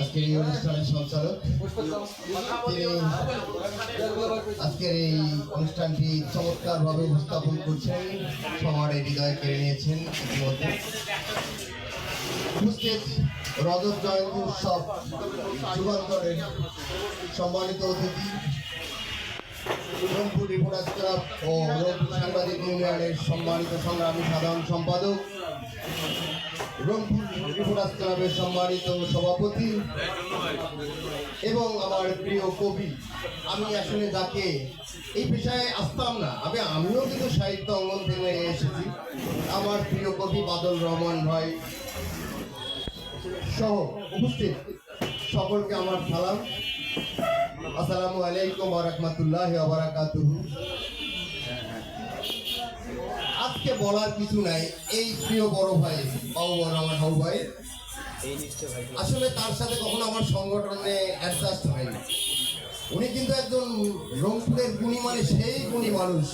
আজকের এই অনুষ্ঠানের সঞ্চালক আজকের এই অনুষ্ঠানটি চমৎকারভাবে উপস্থাপন করছেন এই হৃদয় কেড়ে নিয়েছেন ইতিমধ্যে। রজত জয়ন্তী উৎসব যুগান্তরের সম্মানিত অতিথি, রংপুর রিপোর্টার্স ক্লাব ও রংপুর সাংবাদিক ইউনিয়নের সম্মানিত সংগ্রামী সাধারণ সম্পাদক রংপুর রিপোর্টার্স ক্লাবের সম্মানিত সভাপতি এবং আমার প্রিয় কবি। আমি আসলে যাকে এই পেশায় আসতাম না, আমি আমিও কিন্তু সাহিত্য অঙ্গন থেকে এসেছি। আমার প্রিয় কবি বাদল রহমান ভাই সহ উপস্থিত সকলকে আমার সালাম। আসসালামু আলাইকুম রাহমাতুল্লাহি ওয়া বারাকাতুহু। আজকে বলার কিছু নাই। এই প্রিয় বড় ভাই বাবু আমার হাউ ভাই আসলে তার সাথে কখনো আমার সংগঠনে অ্যাডজাস্ট হয়নি। উনি কিন্তু একজন রংপুরের গুণী মানে সেই গুণী মানুষ।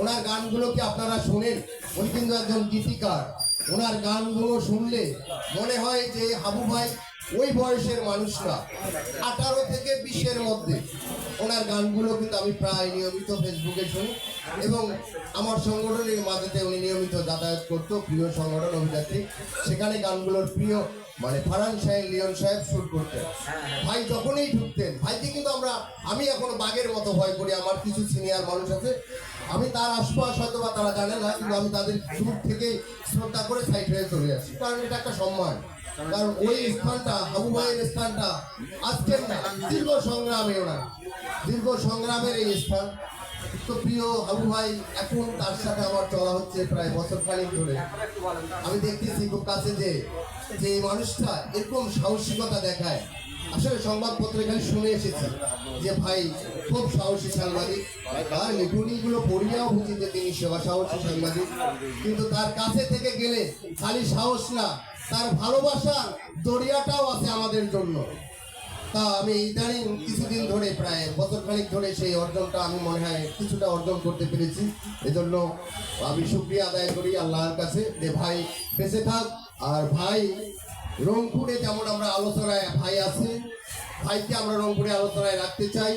ওনার গানগুলোকে আপনারা শোনেন? উনি কিন্তু একজন গীতিকার। ওনার গানগুলো শুনলে মনে হয় যে হাবু ভাই ওই বয়সের মানুষরা আঠারো থেকে বিশের মধ্যে। ওনার গানগুলো কিন্তু আমি প্রায় নিয়মিত ফেসবুকে শুনি এবং আমার সংগঠনের মাঝেতে উনি নিয়মিত যাতায়াত করতো, প্রিয় সংগঠন অভিযাত্রী সেখানে গানগুলোর প্রিয় মানে ফারান সাহেব, লিওন সাহেব শুট করতেন। ভাই যখনই ঢুকতেন, ভাইকে কিন্তু আমরা, আমি এখনও বাঘের মতো ভয় করি, আমার কিছু সিনিয়র মানুষ আছে আমি তার আশপাশ হয়তো বা তারা জানে না, কিন্তু আমি তাদের দূর থেকে শ্রদ্ধা করে সাইড হয়ে চলে আসি। কারণ এটা একটা সম্মান। কারণ ওই স্থানটা, আবু ভাইয়ের স্থানটা আজকের না, দীর্ঘ সংগ্রামে ওনার দীর্ঘ সংগ্রামের এই স্থান। তো প্রিয় আবু ভাই, এখন তার সাথে আমার চলা হচ্ছে প্রায় বছর খানিক ধরে। আমি দেখতেছি খুব কাছে যে যে মানুষটা এরকম সাহসিকতা দেখায়। আসলে সংবাদপত্রে খালি শুনে এসেছি যে ভাই, খুব সাহসী সাংবাদিক। তার লেখনীগুলো পড়িয়াও বুঝি যে তিনি সেবা সাহসী সাংবাদিক। কিন্তু তার কাছে থেকে গেলে খালি সাহস না, তার ভালোবাসার দরিয়াটাও আছে আমাদের জন্য। তা আমি ইদানিং কিছুদিন ধরে, প্রায় বছর খানিক ধরে সেই অর্জনটা আমি মনে হয় কিছুটা অর্জন করতে পেরেছি। এজন্য আমি শুক্রিয়া আদায় করি আল্লাহর কাছে যে ভাই বেঁচে থাক, আর ভাই রংপুরে যেমন আমরা আলোচনায় ভাই আছে, ভাইকে আমরা রংপুরে আলোচনায় রাখতে চাই,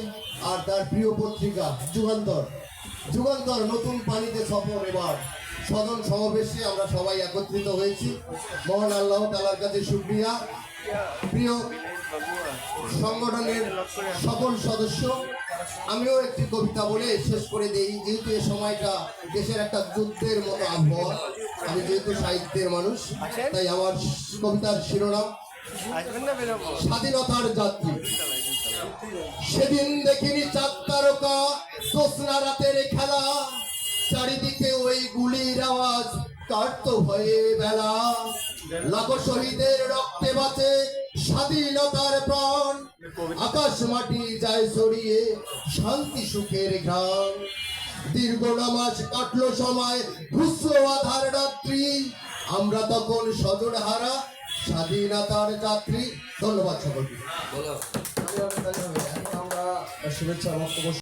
আর তার প্রিয় পত্রিকা যুগান্তর। যুগান্তর নতুন পানিতে সফর এবার। সদন সমাবেশে আমরা সবাই একত্রিত হয়েছি। মহান আল্লাহ তালার কাছে সুপ্রিয়া প্রিয় সংগঠনের সকল সদস্য, আমিও একটি কবিতা বলে শেষ করে দিই, যেহেতু এই সময়টা দেশের একটা যুদ্ধের মতো আবহাওয়া। আমি যেহেতু সাহিত্যের মানুষ তাই আমার কবিতার শিরোনাম স্বাধীনতার যাত্রী। সেদিন দেখিনি চার তারকা জ্যোৎস্না রাতের খেলা। চারিদিকে ওই গুলির আওয়াজ কাটতো হয়ে বেলা। লাখো শহীদের রক্তে বাঁচে স্বাধীনতার প্রাণ। আকাশ মাটি যায় ছড়িয়ে শান্তি সুখের ঘ্রাণ। দীর্ঘ নামাজ কাটলো সময় ঘুষল আধার রাত্রি। আমরা তখন সদর হারা স্বাধীনতার যাত্রী। ধন্যবাদ সকলকে। আমরা শুভেচ্ছা বক্তব্য